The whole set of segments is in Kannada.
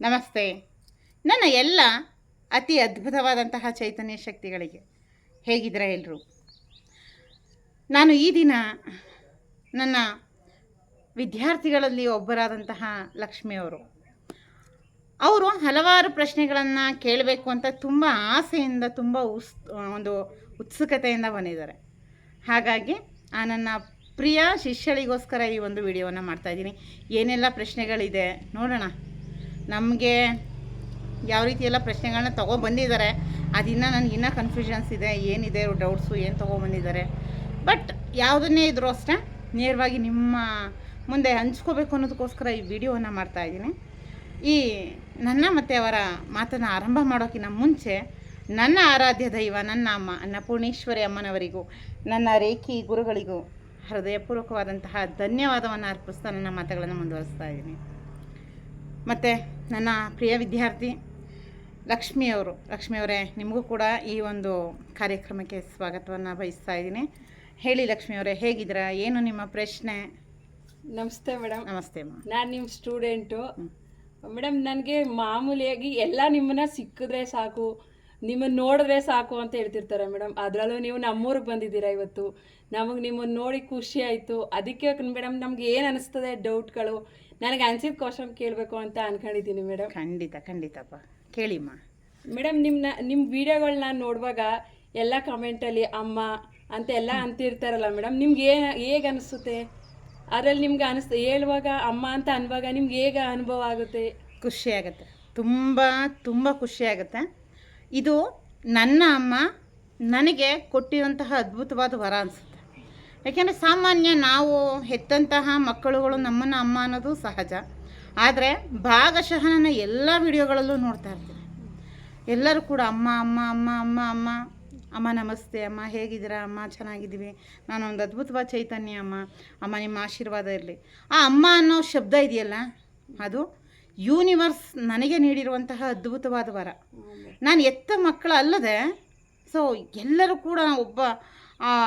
ನಮಸ್ತೆ. ನನ್ನ ಎಲ್ಲ ಅತಿ ಅದ್ಭುತವಾದಂತಹ ಚೈತನ್ಯ ಶಕ್ತಿಗಳಿಗೆ ಹೇಗಿದ್ದೀರಾ ಎಲ್ಲರೂ ನಾನು ಈ ದಿನ ನನ್ನ ವಿದ್ಯಾರ್ಥಿಗಳಲ್ಲಿ ಒಬ್ಬರಾದಂತಹ ಲಕ್ಷ್ಮಿಯವರು ಅವರು. ಹಲವಾರು ಪ್ರಶ್ನೆಗಳನ್ನು ಕೇಳಬೇಕು ಅಂತ ತುಂಬ ಆಸೆಯಿಂದ, ತುಂಬ ಉಸ್, ಒಂದು ಉತ್ಸುಕತೆಯಿಂದ ಬಂದಿದ್ದಾರೆ. ಹಾಗಾಗಿ ಆ ನನ್ನ ಪ್ರಿಯ ಶಿಷ್ಯಳಿಗೋಸ್ಕರ ಈ ಒಂದು ವಿಡಿಯೋವನ್ನು ಮಾಡ್ತಾಯಿದ್ದೀನಿ ಏನೆಲ್ಲ ಪ್ರಶ್ನೆಗಳಿದೆ ನೋಡೋಣ. ನಮಗೆ ಯಾವ ರೀತಿ ಎಲ್ಲ ಪ್ರಶ್ನೆಗಳನ್ನ ತೊಗೊಬಂದಿದ್ದಾರೆ ಅದಿನ್ನ ನನಗೆ ಇನ್ನೂ ಕನ್ಫ್ಯೂಷನ್ಸ್ ಇದೆ, ಏನಿದೆ ಡೌಟ್ಸು ಏನು ತೊಗೊಬಂದಿದ್ದಾರೆ ಬಟ್ ಯಾವುದನ್ನೇ ಇದ್ರೂ ಅಷ್ಟೇ ನೇರವಾಗಿ ನಿಮ್ಮ ಮುಂದೆ ಹಂಚ್ಕೋಬೇಕು ಅನ್ನೋದಕ್ಕೋಸ್ಕರ ಈ ವಿಡಿಯೋವನ್ನು ಮಾಡ್ತಾಯಿದ್ದೀನಿ ಈ ನನ್ನ ಮತ್ತು ಅವರ ಮಾತನ್ನು ಆರಂಭ ಮಾಡೋಕ್ಕಿಂತ ಮುಂಚೆ, ನನ್ನ ಆರಾಧ್ಯ ದೈವ, ನನ್ನ ಅಮ್ಮ, ಅನ್ನಪೂರ್ಣೇಶ್ವರಿ ಅಮ್ಮನವರಿಗೂ, ನನ್ನ ರೇಖಿ ಗುರುಗಳಿಗೂ ಹೃದಯಪೂರ್ವಕವಾದಂತಹ ಧನ್ಯವಾದವನ್ನು ಅರ್ಪಿಸ್ತಾ ನನ್ನ ಮಾತುಗಳನ್ನು ಮುಂದುವರಿಸ್ತಾ ಇದ್ದೀನಿ. ಮತ್ತು ನನ್ನ ಪ್ರಿಯ ವಿದ್ಯಾರ್ಥಿ ಲಕ್ಷ್ಮಿಯವರು ಲಕ್ಷ್ಮಿಯವರೇ ನಿಮಗೂ ಕೂಡ ಈ ಒಂದು ಕಾರ್ಯಕ್ರಮಕ್ಕೆ ಸ್ವಾಗತವನ್ನು ಬಯಸ್ತಾ ಇದ್ದೀನಿ. ಹೇಳಿ ಲಕ್ಷ್ಮಿಯವರೇ ಹೇಗಿದ್ದೀರಾ? ಏನು ನಿಮ್ಮ ಪ್ರಶ್ನೆ? ನಮಸ್ತೆ ಮೇಡಮ್. ನಮಸ್ತೆ ನಾನು ನಿಮ್ಮ ಸ್ಟೂಡೆಂಟು. ಮೇಡಮ್ ನನಗೆ ಮಾಮೂಲಿಯಾಗಿ ಎಲ್ಲ ನಿಮ್ಮನ್ನ ಸಿಕ್ಕಿದ್ರೆ ಸಾಕು. ನಿಮ್ಮನ್ನ ನೋಡಿದ್ರೆ ಸಾಕು ಅಂತ ಹೇಳ್ತಿರ್ತಾರೆ ಮೇಡಮ್. ಅದರಲ್ಲೂ ನೀವು ನಮ್ಮೂರಿಗೆ ಬಂದಿದ್ದೀರಾ ಇವತ್ತು. ನಮಗೆ ನಿಮ್ಮನ್ನು ನೋಡಿ ಖುಷಿ ಆಯಿತು. ಅದಕ್ಕೆ ಮೇಡಮ್ ನಮ್ಗೆ ಏನು ಅನಿಸ್ತದೆ ಡೌಟ್ಗಳು? ನನಗೆ ಅನಿಸಿದ ಕ್ವಶನ್ ಕೇಳಬೇಕು ಅಂತ ಅನ್ಕೊಂಡಿದ್ದೀನಿ ಮೇಡಮ್. ಖಂಡಿತ ಖಂಡಿತಪ್ಪ. ಕೇಳಿಮ್ಮ. ಮೇಡಮ್ ನಿಮ್ಮನ್ನ ನಿಮ್ಮ ವಿಡಿಯೋಗಳನ್ನ ನೋಡುವಾಗ ಎಲ್ಲ ಕಮೆಂಟಲ್ಲಿ ಅಮ್ಮ ಅಂತ ಎಲ್ಲ ಅಂತಿರ್ತಾರಲ್ಲ ಮೇಡಮ್ ನಿಮ್ಗೆ ಏನು ಹೇಗೆ ಅನಿಸುತ್ತೆ? ಅದರಲ್ಲಿ ನಿಮ್ಗೆ ಅನಿಸ್ತ ಹೇಳುವಾಗ ಅಮ್ಮ ಅಂತ ಅನ್ನುವಾಗ ನಿಮ್ಗೆ ಹೇಗೆ ಅನುಭವ ಆಗುತ್ತೆ? ಖುಷಿ ಆಗುತ್ತೆ. ತುಂಬ ತುಂಬ ಖುಷಿ ಆಗುತ್ತೆ. ಇದು ನನ್ನ ಅಮ್ಮ ನನಗೆ ಕೊಟ್ಟಿರುವಂತಹ ಅದ್ಭುತವಾದ ವರ ಅನಿಸುತ್ತೆ. ಯಾಕೆಂದರೆ ಸಾಮಾನ್ಯ ನಾವು ಹೆತ್ತಂತಹ ಮಕ್ಕಳುಗಳು ನಮ್ಮನ್ನು ಅಮ್ಮ ಅನ್ನೋದು ಸಹಜ. ಆದರೆ ಭಾಗಶಃ ನನ್ನ ಎಲ್ಲ ವಿಡಿಯೋಗಳಲ್ಲೂ ನೋಡ್ತಾ ಇರ್ತೀನಿ. ಎಲ್ಲರೂ ಕೂಡ ಅಮ್ಮ ಅಮ್ಮ ಅಮ್ಮ ಅಮ್ಮ ಅಮ್ಮ ಅಮ್ಮ ನಮಸ್ತೆ, ಅಮ್ಮ ಹೇಗಿದ್ದೀರಾ, ಅಮ್ಮ ಚೆನ್ನಾಗಿದ್ದೀವಿ, ನಾನು ಒಂದು ಅದ್ಭುತವಾದ ಚೈತನ್ಯ, ಅಮ್ಮ ಅಮ್ಮ ನಿಮ್ಮ ಆಶೀರ್ವಾದ ಇರಲಿ. ಆ ಅಮ್ಮ ಅನ್ನೋ ಶಬ್ದ ಇದೆಯಲ್ಲ, ಅದು ಯೂನಿವರ್ಸ್ ನನಗೆ ನೀಡಿರುವಂತಹ ಅದ್ಭುತವಾದ ವರ. ನಾನು ಎತ್ತ ಮಕ್ಕಳು ಅಲ್ಲದೆ ಸೊ ಎಲ್ಲರೂ ಕೂಡ ಒಬ್ಬ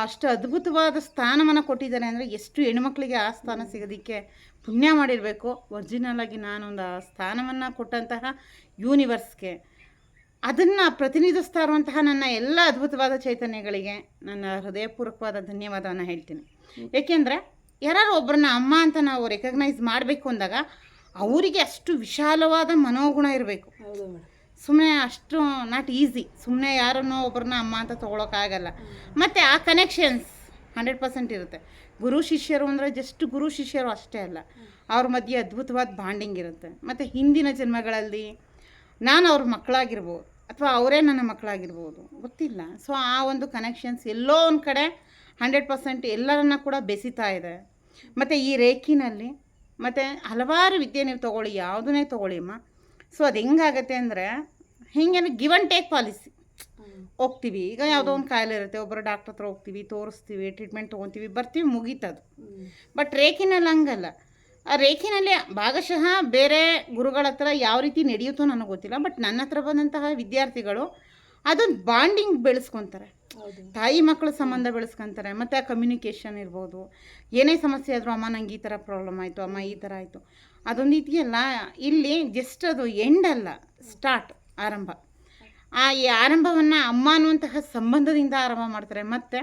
ಅಷ್ಟು ಅದ್ಭುತವಾದ ಸ್ಥಾನವನ್ನು ಕೊಟ್ಟಿದ್ದಾರೆ ಅಂದರೆ ಎಷ್ಟು ಹೆಣ್ಮಕ್ಳಿಗೆ ಆ ಸ್ಥಾನ ಸಿಗೋದಕ್ಕೆ ಪುಣ್ಯ ಮಾಡಿರಬೇಕು. ಒರಿಜಿನಲ್ ಆಗಿ ನಾನೊಂದು ಆ ಸ್ಥಾನವನ್ನು ಕೊಟ್ಟಂತಹ ಯೂನಿವರ್ಸ್ಗೆ ಅದನ್ನು ಪ್ರತಿನಿಧಿಸ್ತಾ ಇರುವಂತಹ ನನ್ನ ಎಲ್ಲ ಅದ್ಭುತವಾದ ಚೈತನ್ಯಗಳಿಗೆ ನನ್ನ ಹೃದಯಪೂರ್ವಕವಾದ ಧನ್ಯವಾದವನ್ನು ಹೇಳ್ತೀನಿ. ಏಕೆಂದರೆ ಯಾರು ಒಬ್ಬರನ್ನ ಅಮ್ಮ ಅಂತ ನಾವು ರೆಕಗ್ನೈಸ್ ಮಾಡಬೇಕು ಅಂದಾಗ ಅವರಿಗೆ ಅಷ್ಟು ವಿಶಾಲವಾದ ಮನೋಗುಣ ಇರಬೇಕು. ಸುಮ್ಮನೆ ಅಷ್ಟು ನಾಟ್ ಈಸಿ ಸುಮ್ಮನೆ ಯಾರನ್ನೋ ಒಬ್ಬರನ್ನ ಅಮ್ಮ ಅಂತ ತೊಗೊಳಕ್ಕಾಗಲ್ಲ ಮತ್ತು ಆ ಕನೆಕ್ಷನ್ಸ್ ಹಂಡ್ರೆಡ್ ಪರ್ಸೆಂಟ್ ಇರುತ್ತೆ. ಗುರು ಶಿಷ್ಯರು ಅಂದರೆ ಜಸ್ಟ್ ಗುರು ಶಿಷ್ಯರು ಅಷ್ಟೇ ಅಲ್ಲ. ಅವ್ರ ಮಧ್ಯೆ ಅದ್ಭುತವಾದ ಬಾಂಡಿಂಗ್ ಇರುತ್ತೆ. ಮತ್ತು ಹಿಂದಿನ ಜನ್ಮಗಳಲ್ಲಿ ನಾನು ಅವ್ರ ಮಕ್ಕಳಾಗಿರ್ಬೋದು ಅಥವಾ ಅವರೇ ನನ್ನ ಮಕ್ಕಳಾಗಿರ್ಬೋದು ಗೊತ್ತಿಲ್ಲ. ಸೊ ಆ ಒಂದು ಕನೆಕ್ಷನ್ಸ್ ಎಲ್ಲೋ ಒಂದು ಕಡೆ ಹಂಡ್ರೆಡ್ ಪರ್ಸೆಂಟ್ ಎಲ್ಲರನ್ನ ಕೂಡ ಬೆಸಿತಾ ಇದೆ. ಮತ್ತು ಈ ರೇಖಿನಲ್ಲಿ ಮತ್ತು ಹಲವಾರು ವಿದ್ಯೆ ನೀವು ತೊಗೊಳ್ಳಿ ಯಾವುದನ್ನೇ ತೊಗೊಳ್ಳಿ ಅಮ್ಮ. ಸೊ ಅದು ಹೆಂಗಾಗತ್ತೆ ಅಂದರೆ ಹಿಂಗೆ ಗಿವ್ ಆ್ಯಂಡ್ ಟೇಕ್ ಪಾಲಿಸಿ ಹೋಗ್ತೀವಿ ಈಗ ಯಾವುದೋ ಒಂದು ಕಾಯಿಲೆ ಇರುತ್ತೆ ಒಬ್ಬರು ಡಾಕ್ಟ್ರ್ ಹತ್ರ ಹೋಗ್ತೀವಿ ತೋರಿಸ್ತೀವಿ ಟ್ರೀಟ್ಮೆಂಟ್ ತೊಗೊತೀವಿ ಬರ್ತೀವಿ ಮುಗೀತದು. ಬಟ್ ರೇಖಿನಲ್ಲಿ ಹಂಗಲ್ಲ. ಆ ರೇಖಿನಲ್ಲಿ ಭಾಗಶಃ ಬೇರೆ ಗುರುಗಳ ಹತ್ರ ಯಾವ ರೀತಿ ನಡೆಯುತ್ತೋ ನನಗೆ ಗೊತ್ತಿಲ್ಲ ಬಟ್ ನನ್ನ ಹತ್ರ ಬಂದಂತಹ ವಿದ್ಯಾರ್ಥಿಗಳು ಅದೊಂದು ಬಾಂಡಿಂಗ್ ಬೆಳೆಸ್ಕೊತಾರೆ. ತಾಯಿ ಮಕ್ಕಳ ಸಂಬಂಧ ಬೆಳೆಸ್ಕೊಂತಾರೆ. ಮತ್ತು ಆ ಕಮ್ಯುನಿಕೇಷನ್ ಇರ್ಬೋದು. ಏನೇ ಸಮಸ್ಯೆ ಆದರೂ ಅಮ್ಮ ನಂಗೆ ಈ ಥರ ಪ್ರಾಬ್ಲಮ್ ಆಯಿತು, ಅಮ್ಮ ಈ ಥರ ಆಯಿತು. ಅದೊಂದು ಇದೆಯಲ್ಲ ಇಲ್ಲಿ ಜಸ್ಟ್ ಅದು ಎಂಡ್ ಅಲ್ಲ ಸ್ಟಾರ್ಟ್ ಆರಂಭ. ಆ ಈ ಆರಂಭವನ್ನು ಅಮ್ಮ ಅನ್ನುವಂತಹ ಸಂಬಂಧದಿಂದ ಆರಂಭ ಮಾಡ್ತಾರೆ. ಮತ್ತು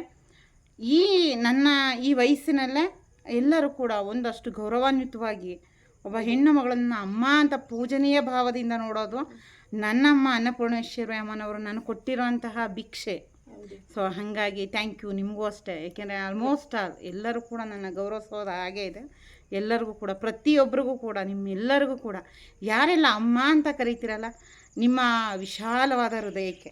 ಈ ನನ್ನ ಈ ವಯಸ್ಸಿನಲ್ಲೇ ಎಲ್ಲರೂ ಕೂಡ ಒಂದಷ್ಟು ಗೌರವಾನ್ವಿತವಾಗಿ ಒಬ್ಬ ಹೆಣ್ಣು ಮಗಳನ್ನು ಅಮ್ಮ ಅಂತ ಪೂಜನೀಯ ಭಾವದಿಂದ ನೋಡೋದು, ನನ್ನಮ್ಮ ಅನ್ನಪೂರ್ಣೇಶ್ವರಿ ಅಮ್ಮನವರು ನಾನು ಕೊಟ್ಟಿರುವಂತಹ ಭಿಕ್ಷೆ. ಸೊ ಹಾಗಾಗಿ ಥ್ಯಾಂಕ್ ಯು ನಿಮಗೂ ಅಷ್ಟೇ. ಏಕೆಂದರೆ ಆಲ್ಮೋಸ್ಟ್ ಆಲ್ ಎಲ್ಲರೂ ಕೂಡ ನನ್ನ ಗೌರವಿಸೋದು ಹಾಗೆ ಇದೆ. ಎಲ್ಲರಿಗೂ ಕೂಡ ಪ್ರತಿಯೊಬ್ಬರಿಗೂ ಕೂಡ ನಿಮ್ಮೆಲ್ಲರಿಗೂ ಕೂಡ. ಯಾರೆಲ್ಲ ಅಮ್ಮ ಅಂತ ಕರಿತೀರಲ್ಲ ನಿಮ್ಮ ವಿಶಾಲವಾದ ಹೃದಯಕ್ಕೆ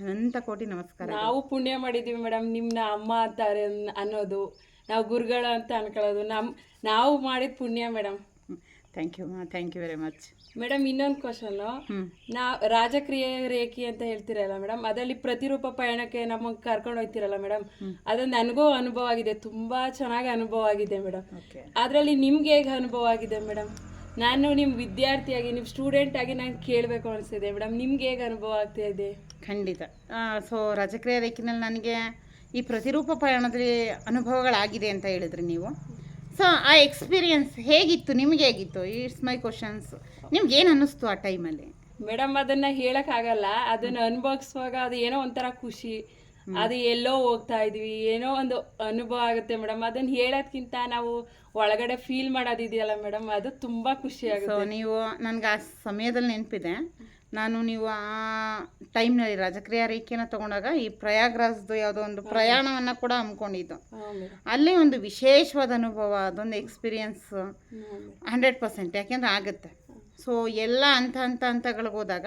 ಅನಂತ ಕೋಟಿ ನಮಸ್ಕಾರ. ನಾವು ಪುಣ್ಯ ಮಾಡಿದ್ದೀವಿ ಮೇಡಮ್ ನಿಮ್ಮನ್ನ ಅಮ್ಮ ಅಂತ ಅನ್- ಅನ್ನೋದು ನಾವು ಗುರುಗಳು ಅಂತ ಅನ್ಕೊಳ್ಳೋದು. ನಮ್ಮ ನಾವು ಮಾಡಿದ ಪುಣ್ಯ madam thank you thank you very much madam ಇನ್ನೊಂದು ಕ್ವಶನ್ನು ಹ್ಞೂ ನಾ ರಾಜಕ್ರಿಯೆ ರೇಖಿ ಅಂತ ಹೇಳ್ತಿರಲ್ಲ ಮೇಡಮ್ ಅದರಲ್ಲಿ ಪ್ರತಿರೂಪ ಪಯಣಕ್ಕೆ ನಮಗೆ ಕರ್ಕೊಂಡು ಹೋಗ್ತಿರಲ್ಲ ಮೇಡಮ್ ಅದು ನನಗೂ ಅನುಭವ ಆಗಿದೆ ತುಂಬಾ ಚೆನ್ನಾಗಿ ಅನುಭವ ಆಗಿದೆ ಮೇಡಮ್. ಅದರಲ್ಲಿ ನಿಮ್ಗೆ ಹೇಗೆ ಅನುಭವ ಆಗಿದೆ ಮೇಡಮ್? ನಾನು ನಿಮ್ಮ ವಿದ್ಯಾರ್ಥಿಯಾಗಿ ನಿಮ್ಮ ಸ್ಟೂಡೆಂಟ್ ಆಗಿ ನಾನು ಕೇಳಬೇಕು ಅನಿಸ್ತಿದೆ ಮೇಡಮ್ ನಿಮ್ಗೆ ಹೇಗೆ ಅನುಭವ ಆಗ್ತಾ ಇದೆ? ಖಂಡಿತ. ಸೊ ರಾಜಕ್ರಿಯ ರೇಖಿನಲ್ಲಿ ನನಗೆ ಈ ಪ್ರತಿರೂಪ ಪಯಣದಲ್ಲಿ ಅನುಭವಗಳಾಗಿದೆ ಅಂತ ಹೇಳಿದ್ರಿ ನೀವು. ಸೊ ಆ ಎಕ್ಸ್ಪೀರಿಯನ್ಸ್ ಹೇಗಿತ್ತು? ನಿಮಗೆ ಹೇಗಿತ್ತು? ಇಟ್ಸ್ ಮೈ ಕ್ವಶನ್ಸ್ ನಿಮ್ಗೆ ಏನು ಅನ್ನಿಸ್ತು ಆ ಟೈಮಲ್ಲಿ? ಮೇಡಮ್ ಅದನ್ನ ಹೇಳಕ್ ಆಗಲ್ಲ ಅದನ್ನ ಅನುಭವಿಸುವಾಗ ಅದು ಏನೋ ಒಂಥರ ಖುಷಿ. ಅದು ಎಲ್ಲೋ ಹೋಗ್ತಾ ಇದ್ವಿ. ಏನೋ ಒಂದು ಅನುಭವ ಆಗುತ್ತೆ ಮೇಡಮ್. ಅದನ್ನ ಹೇಳೋದ್ಕಿಂತ ನಾವು ಒಳಗಡೆ ಫೀಲ್ ಮಾಡೋದಿದೆಯಲ್ಲ ಮೇಡಮ್ ಅದು ತುಂಬಾ ಖುಷಿ ಸೊ ಆಗುತ್ತೆ ನೀವು ನನಗೆ ಆ ಸಮಯದಲ್ಲಿ ನೆನಪಿದೆ. ನಾನು ನೀವು ಆ ಟೈಮ್ನಲ್ಲಿ ರಾಜಕ್ರಿಯ ರೇಖೆನ ತಗೊಂಡಾಗ ಈ ಪ್ರಯಾಗ್ರಾಜ್ದು ಯಾವುದೋ ಒಂದು ಪ್ರಯಾಣವನ್ನು ಕೂಡ ಹಮ್ಮಿಕೊಂಡಿದ್ದು. ಹಾ ಮೇಡಮ್. ಅಲ್ಲಿ ಒಂದು ವಿಶೇಷವಾದ ಅನುಭವ ಅದೊಂದು ಎಕ್ಸ್ಪೀರಿಯನ್ಸ್ ಹಂಡ್ರೆಡ್ ಪರ್ಸೆಂಟ್ ಯಾಕೆಂದ್ರೆ ಆಗುತ್ತೆ. ಸೊ ಎಲ್ಲ ಹಂತ ಹಂತ ಹಂತಗಳಿಗೆ ಹೋದಾಗ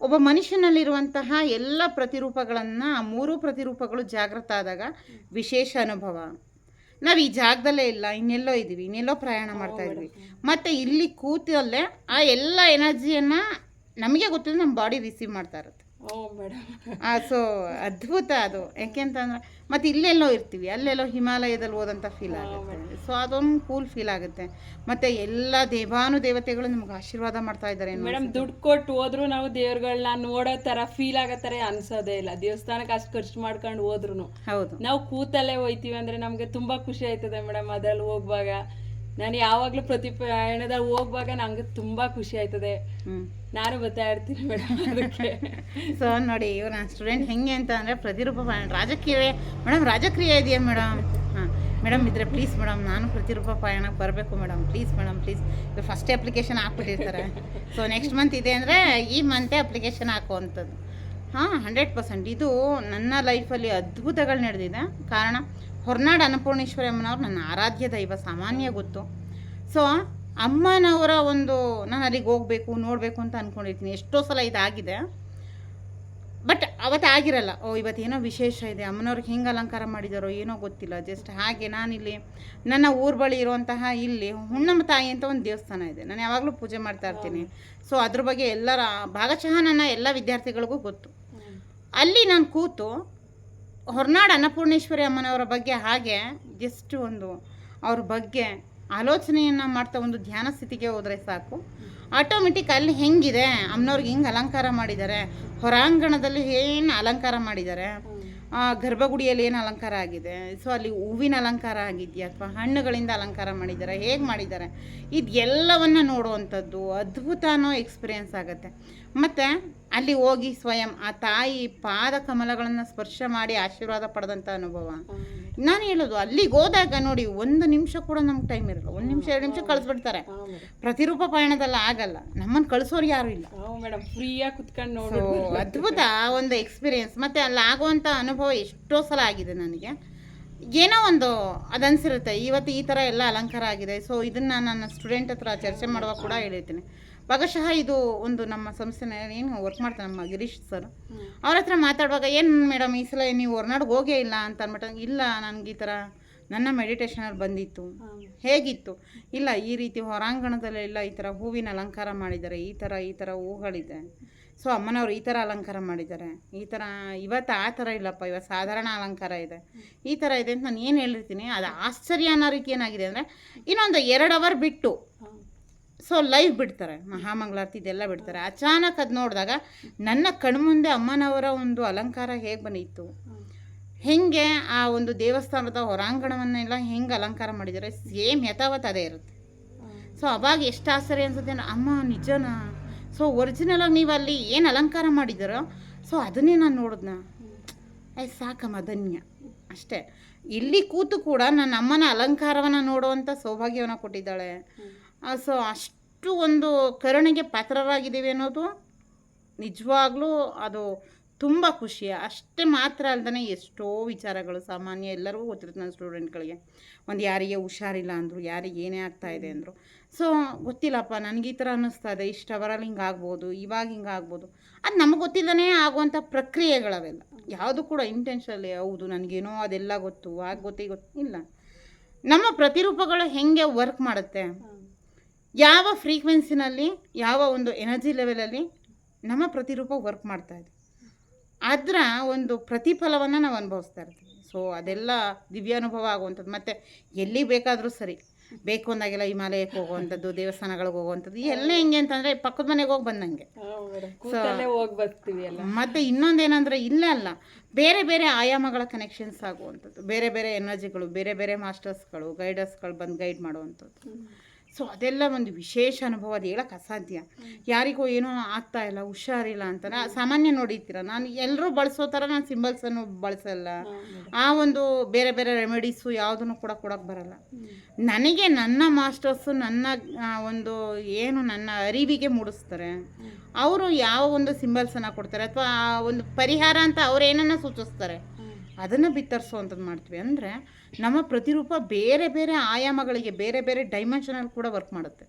ಒಬ್ಬ ಮನುಷ್ಯನಲ್ಲಿರುವಂತಹ ಎಲ್ಲ ಪ್ರತಿರೂಪಗಳನ್ನು ಆ ಮೂರು ಪ್ರತಿರೂಪಗಳು ಜಾಗೃತ ಆದಾಗ ವಿಶೇಷ ಅನುಭವ. ನಾವು ಈ ಜಾಗದಲ್ಲೇ ಇಲ್ಲ ಇನ್ನೆಲ್ಲೋ ಇದ್ದೀವಿ ಇನ್ನೆಲ್ಲೋ ಪ್ರಯಾಣ ಮಾಡ್ತಾ ಇದ್ವಿ. ಮತ್ತು ಇಲ್ಲಿ ಕೂತಲ್ಲೇ ಆ ಎಲ್ಲ ಎನರ್ಜಿಯನ್ನು ನಮಗೆ ಗೊತ್ತಿಲ್ಲ ನಮ್ಮ ಬಾಡಿ ರಿಸೀವ್ ಮಾಡ್ತಾ ಇರುತ್ತೆ. ಸೊ ಅದ್ಭುತ ಅದು. ಯಾಕೆಂತಂದ್ರೆ ಮತ್ತೆ ಇಲ್ಲೆಲ್ಲೋ ಇರ್ತೀವಿ. ಅಲ್ಲೆಲ್ಲೋ ಹಿಮಾಲಯದಲ್ಲಿ ಹೋದಂಥ ಫೀಲ್ ಆಗುತ್ತೆ. ಸೊ ಅದೊಂದು ಕೂಲ್ ಫೀಲ್ ಆಗುತ್ತೆ. ಮತ್ತೆ ಎಲ್ಲ ದೇವಾನು ದೇವತೆಗಳು ನಮ್ಗೆ ಆಶೀರ್ವಾದ ಮಾಡ್ತಾ ಇದ್ದಾರೆ ಮೇಡಮ್ ದುಡ್ಡು ಕೊಟ್ಟು ಹೋದ್ರು ನಾವು ದೇವ್ರುಗಳನ್ನ ನೋಡೋ ತರ ಫೀಲ್ ಆಗೋ ಅನ್ಸೋದೇ ಇಲ್ಲ. ದೇವಸ್ಥಾನಕ್ಕೆ ಅಷ್ಟು ಖರ್ಚು ಮಾಡ್ಕೊಂಡು ಹೋದ್ರು ಹೌದು. ನಾವು ಕೂತಲ್ಲೇ ಹೋಯ್ತೀವಿ ಅಂದ್ರೆ ನಮಗೆ ತುಂಬಾ ಖುಷಿ ಆಯ್ತದೆ ಮೇಡಮ್ ಅದ್ರಲ್ಲಿ ಹೋಗುವಾಗ. ನಾನು ಯಾವಾಗ್ಲೂ ಪ್ರತಿ ಪ್ರಯಾಣದಲ್ಲಿ ಹೋಗುವಾಗ ನಂಗೆ ತುಂಬಾ ಖುಷಿ ಆಯ್ತದೆ. ನಾನು ಬರ್ತಾ ಇರ್ತೀನಿ ಮೇಡಮ್ ಅದಕ್ಕೆ. ಸೊ ನೋಡಿ ಇವ್ರು ನನ್ನ ಸ್ಟೂಡೆಂಟ್ ಹೆಂಗೆ ಅಂತ ಅಂದರೆ ಪ್ರತಿರೂಪ ಪಯಣ ರಾಜಕೀಯ ಮೇಡಮ್ ರಾಜಕ್ರಿಯೆ ಇದೆಯಾ ಮೇಡಮ್? ಹಾಂ. ಮೇಡಮ್ ಇದ್ರೆ ಪ್ಲೀಸ್ ಮೇಡಮ್ ನಾನು ಪ್ರತಿರೂಪ ಪಯಣಕ್ಕೆ ಬರಬೇಕು ಮೇಡಮ್. ಪ್ಲೀಸ್ ಮೇಡಮ್ ಪ್ಲೀಸ್ ಇದು ಫಸ್ಟ್ ಅಪ್ಲಿಕೇಶನ್ ಹಾಕ್ಬಿಟ್ಟಿರ್ತಾರೆ. ಸೊ ನೆಕ್ಸ್ಟ್ ಮಂತ್ ಇದೆ ಅಂದರೆ ಈ ಮಂತೇ ಅಪ್ಲಿಕೇಶನ್ ಹಾಕುವಂಥದ್ದು ಹಾಂ ಹಂಡ್ರೆಡ್ ಪರ್ಸೆಂಟ್ ಇದು ನನ್ನ ಲೈಫಲ್ಲಿ ಅದ್ಭುತಗಳು ನಡೆದಿದೆ. ಕಾರಣ ಹೊರನಾಡು ಅನ್ನಪೂರ್ಣೇಶ್ವರಿ ಅಮ್ಮನವ್ರು ನನ್ನ ಆರಾಧ್ಯ ದೈವ ಸಾಮಾನ್ಯ ಗೊತ್ತು. ಸೊ ಅಮ್ಮನವರ ಒಂದು ನಾನು ಅಲ್ಲಿಗೆ ಹೋಗಬೇಕು ನೋಡಬೇಕು ಅಂತ ಅಂದ್ಕೊಂಡಿರ್ತೀನಿ ಎಷ್ಟೋ ಸಲ ಇದಾಗಿದೆ. ಬಟ್ ಅವತ್ತು ಆಗಿರಲ್ಲ. ಓ ಇವತ್ತೇನೋ ವಿಶೇಷ ಇದೆ. ಅಮ್ಮನವ್ರಿಗೆ ಹೆಂಗೆ ಅಲಂಕಾರ ಮಾಡಿದಾರೋ ಏನೋ ಗೊತ್ತಿಲ್ಲ. ಜಸ್ಟ್ ಹಾಗೆ ನಾನಿಲ್ಲಿ ನನ್ನ ಊರ ಬಳಿ ಇರುವಂತಹ ಇಲ್ಲಿ ಹುಣ್ಣಮ್ಮ ತಾಯಿ ಅಂತ ಒಂದು ದೇವಸ್ಥಾನ ಇದೆ. ನಾನು ಯಾವಾಗಲೂ ಪೂಜೆ ಮಾಡ್ತಾ ಇರ್ತೀನಿ. ಸೊ ಅದ್ರ ಬಗ್ಗೆ ಎಲ್ಲರ ಭಾಗಶಃ ನನ್ನ ಎಲ್ಲ ವಿದ್ಯಾರ್ಥಿಗಳಿಗೂ ಗೊತ್ತು. ಅಲ್ಲಿ ನಾನು ಕೂತು ಹೊರನಾಡು ಅನ್ನಪೂರ್ಣೇಶ್ವರಿ ಅಮ್ಮನವರ ಬಗ್ಗೆ ಹಾಗೆ ಜಸ್ಟ್ ಒಂದು ಅವ್ರ ಬಗ್ಗೆ ಆಲೋಚನೆಯನ್ನು ಮಾಡ್ತಾ ಒಂದು ಧ್ಯಾನ ಸ್ಥಿತಿಗೆ ಹೋದರೆ ಸಾಕು. ಆಟೋಮೆಟಿಕ್ ಅಲ್ಲಿ ಹೆಂಗಿದೆ? ಅಮ್ಮನವ್ರಿಗೆ ಹೆಂಗೆ ಅಲಂಕಾರ ಮಾಡಿದ್ದಾರೆ ಹೊರಾಂಗಣದಲ್ಲಿ ಏನು ಅಲಂಕಾರ ಮಾಡಿದ್ದಾರೆ ಗರ್ಭಗುಡಿಯಲ್ಲಿ ಏನು ಅಲಂಕಾರ ಆಗಿದೆ? ಸೊ ಅಲ್ಲಿ ಹೂವಿನ ಅಲಂಕಾರ ಆಗಿದೆಯಾ ಅಥವಾ ಹಣ್ಣುಗಳಿಂದ ಅಲಂಕಾರ ಮಾಡಿದ್ದಾರೆ ಹೇಗೆ ಮಾಡಿದ್ದಾರೆ ಇದೆಲ್ಲವನ್ನು ನೋಡುವಂಥದ್ದು ಅದ್ಭುತನೋ ಎಕ್ಸ್ಪೀರಿಯೆನ್ಸ್ ಆಗುತ್ತೆ. ಮತ್ತು ಅಲ್ಲಿ ಹೋಗಿ ಸ್ವಯಂ ಆ ತಾಯಿ ಪಾದ ಕಮಲಗಳನ್ನು ಸ್ಪರ್ಶ ಮಾಡಿ ಆಶೀರ್ವಾದ ಪಡೆದಂಥ ಅನುಭವ. ನಾನು ಹೇಳೋದು ಅಲ್ಲಿಗೆ ಹೋದಾಗ ನೋಡಿ ಒಂದು ನಿಮಿಷ ಕೂಡ ನಮ್ಗೆ ಟೈಮ್ ಇರಲ್ಲ. ಒಂದು ನಿಮಿಷ ಎರಡು ನಿಮಿಷ ಕಳಿಸ್ಬಿಡ್ತಾರೆ. ಪ್ರತಿರೂಪ ಪಯಣದಲ್ಲಿ ಆಗಲ್ಲ. ನಮ್ಮನ್ನು ಕಳಿಸೋರು ಯಾರು ಇಲ್ಲ. ಮೇಡಮ್ ಫ್ರೀಯಾಗಿ ಕುತ್ಕೊಂಡು ನೋಡಿ. ಅದ್ಭುತ ಆ ಒಂದು ಎಕ್ಸ್ಪೀರಿಯನ್ಸ್ ಮತ್ತು ಅಲ್ಲಿ ಆಗುವಂಥ ಅನುಭವ ಎಷ್ಟೋ ಸಲ ಆಗಿದೆ ನನಗೆ. ಏನೋ ಒಂದು ಅದನ್ಸಿರುತ್ತೆ ಇವತ್ತು ಈ ಥರ ಎಲ್ಲ ಅಲಂಕಾರ ಆಗಿದೆ. ಸೊ ಇದನ್ನು ನನ್ನ ಸ್ಟೂಡೆಂಟ್ ಹತ್ರ ಚರ್ಚೆ ಮಾಡುವಾಗ ಕೂಡ ಹೇಳಿರ್ತೀನಿ. ಭಾಗಶಃ ಇದು ಒಂದು ನಮ್ಮ ಸಂಸ್ಥೆನ ಏನು ವರ್ಕ್ ಮಾಡ್ತಾರೆ ನಮ್ಮ ಗಿರೀಶ್ ಸರ್ ಅವ್ರ ಹತ್ರ ಮಾತಾಡುವಾಗ ಏನು ಮೇಡಮ್ ಈ ಸಲ ನೀವು ಹೊರನಾಡ್ಗೆ ಹೋಗೇ ಇಲ್ಲ? ಅಂತ ಅಂದ್ಬಿಟ್ಟು ಇಲ್ಲ ನನಗೆ ಈ ಥರ ನನ್ನ ಮೆಡಿಟೇಷನಲ್ಲಿ ಬಂದಿತ್ತು. ಹೇಗಿತ್ತು? ಇಲ್ಲ ಈ ರೀತಿ ಹೊರಾಂಗಣದಲ್ಲೆಲ್ಲ ಈ ಥರ ಹೂವಿನ ಅಲಂಕಾರ ಮಾಡಿದ್ದಾರೆ ಈ ಥರ ಈ ಥರ ಹೂಗಳಿದೆ. ಸೊ ಅಮ್ಮನವ್ರು ಈ ಥರ ಅಲಂಕಾರ ಮಾಡಿದ್ದಾರೆ. ಈ ಥರ ಇವತ್ತು ಆ ಥರ ಇಲ್ಲಪ್ಪ ಇವತ್ತು ಸಾಧಾರಣ ಅಲಂಕಾರ ಇದೆ. ಈ ಥರ ಇದೆ ಅಂತ ನಾನು ಏನು ಹೇಳಿರ್ತೀನಿ ಅದು ಆಶ್ಚರ್ಯ ಅನ್ನೋ ರೀತಿ ಏನಾಗಿದೆ ಅಂದರೆ ಇನ್ನೊಂದು ಎರಡು ಅವರ್ ಬಿಟ್ಟು ಸೊ ಲೈವ್ ಬಿಡ್ತಾರೆ ಮಹಾಮಂಗಳಾರತಿ ಇದೆಲ್ಲ ಬಿಡ್ತಾರೆ. ಅಚಾನಕ್ ಅದು ನೋಡಿದಾಗ ನನ್ನ ಕಣ್ಮುಂದೆ ಅಮ್ಮನವರ ಒಂದು ಅಲಂಕಾರ ಹೇಗೆ ಬಂದಿತ್ತು? ಹೆಂಗೆ ಆ ಒಂದು ದೇವಸ್ಥಾನದ ಹೊರಾಂಗಣವನ್ನೆಲ್ಲ ಹೆಂಗೆ ಅಲಂಕಾರ ಮಾಡಿದರೆ ಸೇಮ್ ಯಥಾವತ್ ಅದೇ ಇರುತ್ತೆ. ಸೊ ಅವಾಗ ಎಷ್ಟು ಆಶ್ಚರ್ಯ ಅನ್ಸುತ್ತೆ ಅಮ್ಮ ನಿಜನಾ? ಸೊ ಒರಿಜಿನಲಾಗಿ ನೀವು ಅಲ್ಲಿ ಏನು ಅಲಂಕಾರ ಮಾಡಿದಾರೋ ಸೊ ಅದನ್ನೇ ನಾನು ನೋಡಿದ್ನ. ಐ ಸಾಕಮ್ಮ ಧನ್ಯ. ಅಷ್ಟೇ. ಇಲ್ಲಿ ಕೂತು ಕೂಡ ನನ್ನ ಅಮ್ಮನ ಅಲಂಕಾರವನ್ನು ನೋಡುವಂಥ ಸೌಭಾಗ್ಯವನ್ನು ಕೊಟ್ಟಿದ್ದಾಳೆ. ಸೊ ಅಷ್ಟು ಒಂದು ಕರುಣೆಗೆ ಪಾತ್ರರಾಗಿದ್ದೀವಿ ಅನ್ನೋದು ನಿಜವಾಗ್ಲೂ ಅದು ತುಂಬ ಖುಷಿ. ಅಷ್ಟೇ ಮಾತ್ರ ಅಲ್ದೇ ಎಷ್ಟೋ ವಿಚಾರಗಳು ಸಾಮಾನ್ಯ ಎಲ್ಲರಿಗೂ ಗೊತ್ತಿರುತ್ತೆ ನನ್ನ ಸ್ಟೂಡೆಂಟ್ಗಳಿಗೆ. ಒಂದು ಯಾರಿಗೆ ಹುಷಾರಿಲ್ಲ ಅಂದರು, ಯಾರಿಗೆ ಏನೇ ಆಗ್ತಾ ಇದೆ ಅಂದರು. ಸೊ ಗೊತ್ತಿಲ್ಲಪ್ಪ, ನನಗೆ ಈ ಥರ ಅನ್ನಿಸ್ತಾ ಇದೆ. ಇಷ್ಟು ಅವರಲ್ಲಿ ಹಿಂಗೆ ಆಗ್ಬೋದು, ಇವಾಗ ಹಿಂಗೆ ಆಗ್ಬೋದು. ಅದು ನಮಗೆ ಗೊತ್ತಿಲ್ಲದೇ ಆಗುವಂಥ ಪ್ರಕ್ರಿಯೆಗಳವೆಲ್ಲ. ಯಾವುದು ಕೂಡ ಇಂಟೆನ್ಷನಲ್ಲಿ ಹೌದು, ನನಗೇನೋ ಅದೆಲ್ಲ ಗೊತ್ತು, ಆಗ ಗೊತ್ತೇ ಗೊತ್ತಿಲ್ಲ ನಮ್ಮ ಪ್ರತಿರೂಪಗಳು ಹೆಂಗೆ ವರ್ಕ್ ಮಾಡುತ್ತೆ? ಯಾವ ಫ್ರೀಕ್ವೆನ್ಸಿನಲ್ಲಿ ಯಾವ ಒಂದು ಎನರ್ಜಿ ಲೆವೆಲಲ್ಲಿ ನಮ್ಮ ಪ್ರತಿರೂಪ ವರ್ಕ್ ಮಾಡ್ತಾ ಇದೆ. ಅದರ ಒಂದು ಪ್ರತಿಫಲವನ್ನು ನಾವು ಅನುಭವಿಸ್ತಾ ಇರ್ತೀವಿ. ಸೊ ಅದೆಲ್ಲ ದಿವ್ಯಾನುಭವ ಆಗುವಂಥದ್ದು. ಮತ್ತು ಎಲ್ಲಿ ಬೇಕಾದರೂ ಸರಿ ಬೇಕು ಅಂದಾಗೆಲ್ಲ ಹಿಮಾಲಯಕ್ಕೆ ಹೋಗುವಂಥದ್ದು ದೇವಸ್ಥಾನಗಳಿಗೆ ಹೋಗುವಂಥದ್ದು ಎಲ್ಲ ಹೆಂಗೆ ಅಂತಂದರೆ ಪಕ್ಕದ ಮನೆಗೆ ಹೋಗಿ ಬಂದಂಗೆ. ಸೊ ಮೇಡಮ್ ಕೂತಲ್ಲೇ ಹೋಗಿ ಬರ್ತೀವಿ ಅಲ್ಲ ಮತ್ತು ಇನ್ನೊಂದೇನಂದರೆ ಇಲ್ಲೇ ಅಲ್ಲ ಬೇರೆ ಬೇರೆ ಆಯಾಮಗಳ ಕನೆಕ್ಷನ್ಸ್ ಆಗುವಂಥದ್ದು. ಬೇರೆ ಬೇರೆ ಎನರ್ಜಿಗಳು ಬೇರೆ ಬೇರೆ ಮಾಸ್ಟರ್ಸ್ಗಳು ಗೈಡರ್ಸ್ಗಳು ಬಂದು ಗೈಡ್ ಮಾಡುವಂಥದ್ದು. ಸೊ ಅದೆಲ್ಲ ಒಂದು ವಿಶೇಷ ಅನುಭವ ಅದು ಹೇಳಕ್ಕೆ ಅಸಾಧ್ಯ. ಯಾರಿಗೋ ಏನೋ ಆಗ್ತಾ ಇಲ್ಲ ಹುಷಾರಿಲ್ಲ ಅಂತ ಸಾಮಾನ್ಯ ನೋಡಿರ್ತೀರ ನಾನು ಎಲ್ಲರೂ ಬಳಸೋ ಥರ ನಾನು ಸಿಂಬಲ್ಸನ್ನು ಬಳಸಲ್ಲ. ಆ ಒಂದು ಬೇರೆ ಬೇರೆ ರೆಮಿಡೀಸು ಯಾವುದನ್ನು ಕೂಡ ಕೊಡೋಕ್ಕೆ ಬರಲ್ಲ. ನನಗೆ ನನ್ನ ಮಾಸ್ಟರ್ಸು ನನ್ನ ಒಂದು ಏನು ನನ್ನ ಅರಿವಿಗೆ ಮೂಡಿಸ್ತಾರೆ. ಅವರು ಯಾವ ಒಂದು ಸಿಂಬಲ್ಸನ್ನು ಕೊಡ್ತಾರೆ ಅಥವಾ ಒಂದು ಪರಿಹಾರ ಅಂತ ಅವ್ರು ಏನನ್ನ ಸೂಚಿಸ್ತಾರೆ. ಅದನ್ನು ಬಿತ್ತರಿಸುವಂಥದ್ದು ಮಾಡ್ತೀವಿ. ಅಂದರೆ ನಮ್ಮ ಪ್ರತಿರೂಪ ಬೇರೆ ಬೇರೆ ಆಯಾಮಗಳಿಗೆ ಬೇರೆ ಬೇರೆ ಡೈಮೆನ್ಷನಲ್ಲಿ ಕೂಡ ವರ್ಕ್ ಮಾಡುತ್ತೆ.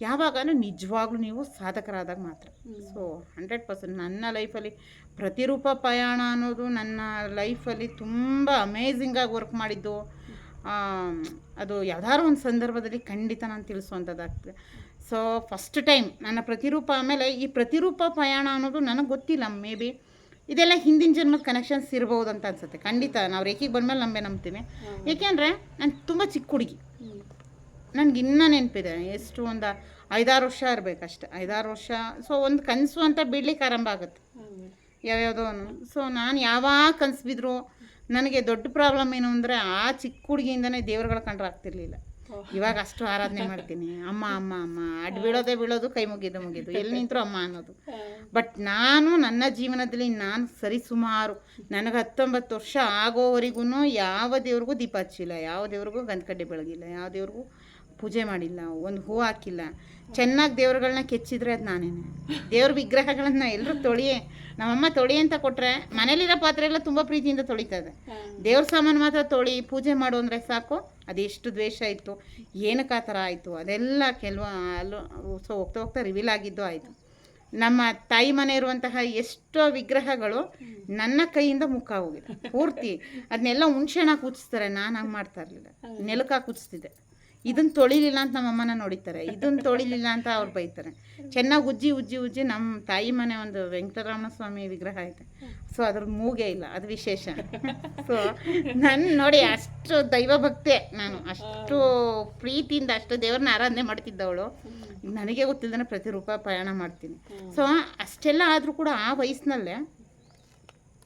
ಯಾವಾಗಲೂ ನಿಜವಾಗ್ಲೂ ನೀವು ಸಾಧಕರಾದಾಗ ಮಾತ್ರ. ಸೊ ಹಂಡ್ರೆಡ್ ಪರ್ಸೆಂಟ್ ನನ್ನ ಲೈಫಲ್ಲಿ ಪ್ರತಿರೂಪ ಪ್ರಯಾಣ ಅನ್ನೋದು ನನ್ನ ಲೈಫಲ್ಲಿ ತುಂಬ ಅಮೇಝಿಂಗಾಗಿ ವರ್ಕ್ ಮಾಡಿದ್ದು. ಅದು ಯಾವ್ದಾದ್ರು ಒಂದು ಸಂದರ್ಭದಲ್ಲಿ ಖಂಡಿತ ನಾನು ತಿಳಿಸುವಂಥದ್ದಾಗ್ತದೆ. ಸೊ ಫಸ್ಟ್ ಟೈಮ್ ನನ್ನ ಪ್ರತಿರೂಪ ಆಮೇಲೆ ಈ ಪ್ರತಿರೂಪ ಪ್ರಯಾಣ ಅನ್ನೋದು ನನಗೆ ಗೊತ್ತಿಲ್ಲ. ಮೇ ಬಿ ಇದೆಲ್ಲ ಹಿಂದಿನ ಜನ್ಮದ ಕನೆಕ್ಷನ್ಸ್ ಇರ್ಬೋದು ಅಂತ ಅನ್ಸುತ್ತೆ. ಖಂಡಿತ ನಾವು ರೇಖಿಗೆ ಬಂದಮೇಲೆ ನಂಬೆ ನಂಬ್ತೀನಿ ಏಕೆಂದರೆ ನಾನು ತುಂಬ ಚಿಕ್ಕ ಹುಡುಗಿ. ನನಗೆ ಇನ್ನೂ ನೆನಪಿದೆ. ಎಷ್ಟು ಒಂದು ಐದಾರು ವರ್ಷ ಇರಬೇಕಷ್ಟೆ. ಐದಾರು ವರ್ಷ ಸೊ ಒಂದು ಕನಸು ಅಂತ ಬಿಡ್ಲಿಕ್ಕೆ ಆರಂಭ ಆಗುತ್ತೆ. ಯಾವ್ಯಾವುದೋ ಸೊ ನಾನು ಯಾವಾಗ ಕನಸು ಬಿದ್ರು ನನಗೆ ದೊಡ್ಡ ಪ್ರಾಬ್ಲಮ್ ಏನು ಅಂದರೆ ಆ ಚಿಕ್ಕ ಹುಡುಗಿಯಿಂದನೇ ದೇವ್ರುಗಳ ಕಂಡ್ರೆ ಆಗ್ತಿರ್ಲಿಲ್ಲ. ಇವಾಗ ಅಷ್ಟು ಆರಾಧನೆ ಮಾಡ್ತೀನಿ. ಅಮ್ಮ ಅಮ್ಮ ಅಮ್ಮ. ಅಡ್ ಬೀಳೋದೇ ಬೀಳೋದು, ಕೈ ಮುಗಿದು ಮುಗಿದು ಎಲ್ಲಿ ನಿಂತರೂ ಅಮ್ಮ ಅನ್ನೋದು. ಬಟ್ ನಾನು ನನ್ನ ಜೀವನದಲ್ಲಿ ನಾನು ಸರಿ ಸುಮಾರು ನನಗೆ ಹತ್ತೊಂಬತ್ತು ವರ್ಷ ಆಗೋವರೆಗೂ ಯಾವ ದೇವ್ರಿಗೂ ದೀಪ ಹಚ್ಚಿಲ್ಲ. ಯಾವ ದೇವ್ರಿಗೂ ಗಂಧಕಡ್ಡೆ ಬೆಳಗಿಲ್ಲ. ಯಾವ ದೇವ್ರಿಗೂ ಪೂಜೆ ಮಾಡಿಲ್ಲ ಒಂದು ಹೂ ಹಾಕಿಲ್ಲ. ಚೆನ್ನಾಗಿ ದೇವ್ರುಗಳನ್ನ ಕೆಚ್ಚಿದ್ರೆ ಅದು ನಾನೇನೆ. ದೇವ್ರ ವಿಗ್ರಹಗಳನ್ನ ಎಲ್ಲರೂ ತೊಳಿಯೇ ನಮ್ಮಮ್ಮ ತೊಳಿ ಅಂತ ಕೊಟ್ಟರೆ ಮನೇಲಿರೋ ಪಾತ್ರೆ ಎಲ್ಲ ತುಂಬ ಪ್ರೀತಿಯಿಂದ ತೊಳಿತದೆ. ದೇವ್ರ ಸಾಮಾನು ಮಾತ್ರ ತೊಳಿ ಪೂಜೆ ಮಾಡು ಅಂದರೆ ಸಾಕು. ಅದೆಷ್ಟು ದ್ವೇಷ ಇತ್ತು ಏನಕ್ಕೆ ಆ ಥರ ಆಯಿತು? ಅದೆಲ್ಲ ಕೆಲವ ಅಲ್ಲೂ ಸೊ ಹೋಗ್ತಾ ಹೋಗ್ತಾ ರಿವೀಲ್ ಆಗಿದ್ದು ಆಯಿತು. ನಮ್ಮ ತಾಯಿ ಮನೆ ಇರುವಂತಹ ಎಷ್ಟೋ ವಿಗ್ರಹಗಳು ನನ್ನ ಕೈಯಿಂದ ಮುಖ ಹೋಗಿದೆ ಪೂರ್ತಿ. ಅದನ್ನೆಲ್ಲ ಹುಣ್ಸೆಣ್ಣ ಕೂಚಿಸ್ತಾರೆ ನಾನು ಹಂಗೆ ಮಾಡ್ತಾ ಇರಲಿಲ್ಲ. ನೆಲಕ ಕೂಚಿಸ್ತಿದ್ದೆ ಇದನ್ನು ತೊಳಿಲಿಲ್ಲ ಅಂತ ನಮ್ಮಮ್ಮನ ನೋಡಿತಾರೆ ಇದನ್ನು ತೊಳಿಲಿಲ್ಲ ಅಂತ ಅವ್ರು ಬೈತಾರೆ. ಚೆನ್ನಾಗಿ ಉಜ್ಜಿ ಉಜ್ಜಿ ಉಜ್ಜಿ ನಮ್ಮ ತಾಯಿ ಮನೆ ಒಂದು ವೆಂಕಟರಮಣ ಸ್ವಾಮಿ ವಿಗ್ರಹ ಐತೆ. ಸೊ ಅದ್ರ ಮೂಗೆ ಇಲ್ಲ, ಅದು ವಿಶೇಷ. ಸೊ ನಾನು ನೋಡಿ ಅಷ್ಟು ದೈವ ಭಕ್ತೆ ನಾನು. ಅಷ್ಟು ಪ್ರೀತಿಯಿಂದ ಅಷ್ಟು ದೇವ್ರನ್ನ ಆರಾಧನೆ ಮಾಡ್ತಿದ್ದವಳು. ನನಗೆ ಗೊತ್ತಿಲ್ಲದೇ ಪ್ರತಿರೂಪ ಪ್ರಯಾಣ ಮಾಡ್ತೀನಿ. ಸೊ ಅಷ್ಟೆಲ್ಲ ಆದರೂ ಕೂಡ ಆ ವಯಸ್ಸಿನಲ್ಲೇ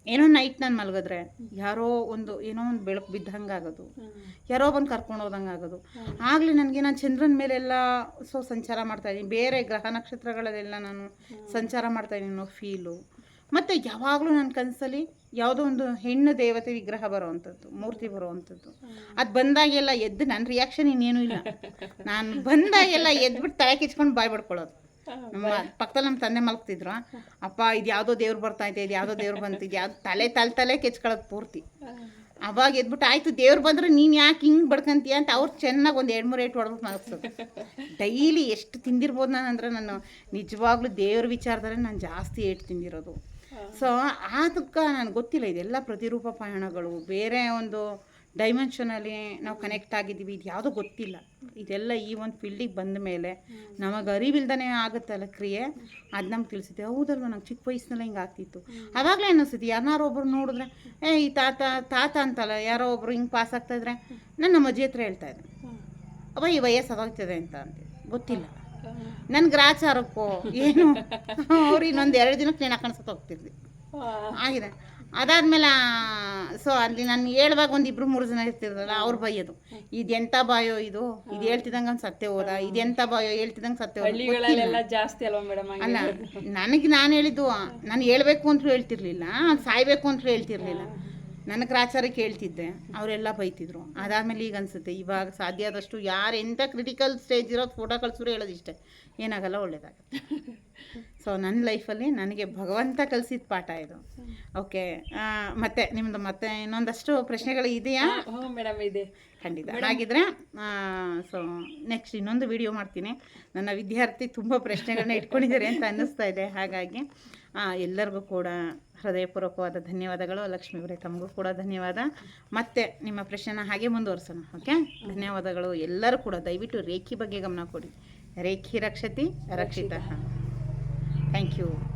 ಏನೋ ನೈಟ್ ನಾನು ಮಲಗಿದ್ರೆ ಯಾರೋ ಒಂದು ಏನೋ ಒಂದು ಬೆಳಕು ಬಿದ್ದಂಗೆ ಆಗೋದು ಯಾರೋ ಬಂದು ಕರ್ಕೊಂಡು ಹೋದಂಗೆ ಆಗೋದು ಆಗಲಿ ನನಗೆ ನಾನು ಚಂದ್ರನ ಮೇಲೆಲ್ಲ ಸೊ ಸಂಚಾರ ಮಾಡ್ತಾಯಿದ್ದೀನಿ ಬೇರೆ ಗ್ರಹ ನಕ್ಷತ್ರಗಳಲ್ಲೆಲ್ಲ ನಾನು ಸಂಚಾರ ಮಾಡ್ತಾಯಿದ್ದೀನಿ ಅನ್ನೋ ಫೀಲು ಮತ್ತು ಯಾವಾಗಲೂ ನನ್ನ ಕನಸಲ್ಲಿ ಯಾವುದೋ ಒಂದು ಹೆಣ್ಣು ದೇವತೆ ವಿಗ್ರಹ ಬರೋವಂಥದ್ದು ಮೂರ್ತಿ ಬರೋವಂಥದ್ದು ಅದು ಬಂದಾಗೆಲ್ಲ ಎದ್ದು ನನ್ನ ರಿಯಾಕ್ಷನ್ ಇನ್ನೇನು ಇಲ್ಲ. ನಾನು ಬಂದಾಗೆಲ್ಲ ಎದ್ಬಿಟ್ಟು ತಲೆ ಕಿಚ್ಕೊಂಡು ಬಾಯ್ ಬಿಡ್ಕೊಳ್ಳೋದು. ನಮ್ಮ ಪಕ್ಕದಲ್ಲಿ ನಮ್ಮ ತಂದೆ ಮಲಗ್ತಿದ್ರು. ಅಪ್ಪ ಇದು ಯಾವುದೋ ದೇವ್ರು ಬರ್ತಾ ಇದೆ ಇದು ಯಾವುದೋ ದೇವ್ರು ಬಂತು ಇದು ಯಾವ್ದು ತಲೆ ತಲೆ ತಲೆ ಕೆಚ್ಕೊಳ್ಳೋದು ಪೂರ್ತಿ. ಅವಾಗ ಎದ್ಬಿಟ್ಟು ಆಯಿತು ದೇವ್ರು ಬಂದ್ರೆ ನೀನು ಯಾಕೆ ಹಿಂಗೆ ಬಡ್ಕಂತೀಯ? ಅಂತ ಅವ್ರು ಚೆನ್ನಾಗಿ ಒಂದು ಎರಡು ಮೂರು ಏಟು ಹೊಡೆದು ಮಲಗ್ಸೋದು. ಡೈಲಿ ಎಷ್ಟು ತಿಂದಿರ್ಬೋದು ನಾನು ಅಂದರೆ ನಾನು ನಿಜವಾಗ್ಲೂ ದೇವ್ರ ವಿಚಾರದಲ್ಲಿ ನಾನು ಜಾಸ್ತಿ ಏಟು ತಿಂದಿರೋದು. ಸೊ ಅದಕ್ಕೆ ನನಗೆ ಗೊತ್ತಿಲ್ಲ ಇದೆಲ್ಲ ಪ್ರತಿರೂಪ ಪಯಣಗಳು ಬೇರೆ ಒಂದು ಡೈಮೆನ್ಷನಲ್ಲಿ ನಾವು ಕನೆಕ್ಟ್ ಆಗಿದ್ದೀವಿ ಇದು ಯಾವುದೂ ಗೊತ್ತಿಲ್ಲ. ಇದೆಲ್ಲ ಈ ಒಂದು ಫೀಲ್ಡಿಗೆ ಬಂದ ಮೇಲೆ ನಮಗೆ ಅರಿವಿಲ್ದೇ ಆಗುತ್ತಲ್ಲ ಕ್ರಿಯೆ? ಅದು ನಮ್ಗೆ ತಿಳಿಸುತ್ತೆ. ಹೌದಲ್ವ ನಂಗೆ ಚಿಕ್ಕ ವಯಸ್ಸಿನಲ್ಲಿ ಹಿಂಗೆ ಆಗ್ತಿತ್ತು. ಅವಾಗಲೇ ಅನ್ನಿಸುತ್ತೆ ಯಾರನ್ನಾರು ಒಬ್ರು ನೋಡಿದ್ರೆ ಏ ಈ ತಾತ ತಾತ ಅಂತಲ್ಲ ಯಾರೋ ಒಬ್ರು ಹಿಂಗೆ ಪಾಸ್ ಆಗ್ತಾ ಇದ್ರೆ? ನಾನು ನಮ್ಮ ಅಜ್ಜಿ ಹತ್ರ ಹೇಳ್ತಾ ಇದ್ದೆ ಅವ ಈ ವಯಸ್ಸು ಅದಾಗ್ತದೆ ಅಂತ ಅಂತ ಗೊತ್ತಿಲ್ಲ. ನನ್ನ ಗ್ರಾಚಾರಕ್ಕೋ ಏನು ಅವ್ರು ಇನ್ನೊಂದು ಎರಡು ದಿನಕ್ಕೆ ನೀನು ಕಾಣಿಸೋಕೆ ಹೋಗ್ತಿರ್ಲಿ ಆಗಿದೆ. ಅದಾದ್ಮೇಲೆ ಸೊ ಅಲ್ಲಿ ನಾನು ಹೇಳುವಾಗ ಒಂದು ಇಬ್ರು ಮೂರು ಜನ ಇರ್ತಿರಲ್ಲ ಅವ್ರು ಬೈಯೋದು ಇದೆಂತ ಬಾಯೋ ಇದು? ಇದು ಹೇಳ್ತಿದಂಗೆ ಸತ್ಯ ಹೋದ. ಇದೆಂತ ಬಾಯೋ ಹೇಳ್ತಿದಂಗೆ ಸತ್ಯ ಜಾಸ್ತಿ ಅಲ್ವಾ ಮೇಡಮ್ ಅಲ್ಲ ನನಗೆ ನಾನು ಹೇಳಿದ್ದು ನಾನು ಹೇಳ್ಬೇಕು ಅಂತಲೂ ಹೇಳ್ತಿರ್ಲಿಲ್ಲ ಸಾಯ್ಬೇಕು ಅಂತಲೂ ಹೇಳ್ತಿರ್ಲಿಲ್ಲ. ನನ್ನ ಗ್ರಾಚಾರಕ್ಕೆ ಕೇಳ್ತಿದ್ದೆ ಅವರೆಲ್ಲ ಬೈತಿದ್ರು. ಅದಾದಮೇಲೆ ಈಗ ಅನಿಸುತ್ತೆ ಇವಾಗ ಸಾಧ್ಯ ಆದಷ್ಟು ಯಾರು ಎಂಥ ಕ್ರಿಟಿಕಲ್ ಸ್ಟೇಜ್ ಇರೋದು ಫೋಟೋ ಕಳ್ಸಿದ್ರು ಹೇಳೋದಿಷ್ಟೇ. ಏನಾಗಲ್ಲ ಒಳ್ಳೇದಾಗುತ್ತೆ. ಸೊ ನನ್ನ ಲೈಫಲ್ಲಿ ನನಗೆ ಭಗವಂತ ಕಲಿಸಿದ ಪಾಠ ಇದು. ಓಕೆ ಮತ್ತೆ ನಿಮ್ಮದು ಮತ್ತೆ ಇನ್ನೊಂದಷ್ಟು ಪ್ರಶ್ನೆಗಳು ಇದೆಯಾ? ಮೇಡಮ್ ಇದೆ. ಖಂಡಿತ. ಹಾಗಿದ್ರೆ ಸೊ ನೆಕ್ಸ್ಟ್ ಇನ್ನೊಂದು ವಿಡಿಯೋ ಮಾಡ್ತೀನಿ. ನನ್ನ ವಿದ್ಯಾರ್ಥಿ ತುಂಬ ಪ್ರಶ್ನೆಗಳನ್ನ ಇಟ್ಕೊಂಡಿದ್ದಾರೆ ಅಂತ ಅನ್ನಿಸ್ತಾ ಇದೆ. ಹಾಗಾಗಿ ಎಲ್ಲರಿಗೂ ಕೂಡ ಹೃದಯಪೂರ್ವಕವಾದ ಧನ್ಯವಾದಗಳು. ಲಕ್ಷ್ಮೀವರೇ ತಮಗೂ ಕೂಡ ಧನ್ಯವಾದ. ಮತ್ತೆ ನಿಮ್ಮ ಪ್ರಶ್ನೆನ ಹಾಗೆ ಮುಂದುವರ್ಸೋಣ, ಓಕೆ? ಧನ್ಯವಾದಗಳು ಎಲ್ಲರೂ ಕೂಡ. ದಯವಿಟ್ಟು ರೇಖಿ ಬಗ್ಗೆ ಗಮನ ಕೊಡಿ. ರೇಖಿ ರಕ್ಷತಿ, ರಕ್ಷಿತ. Thank you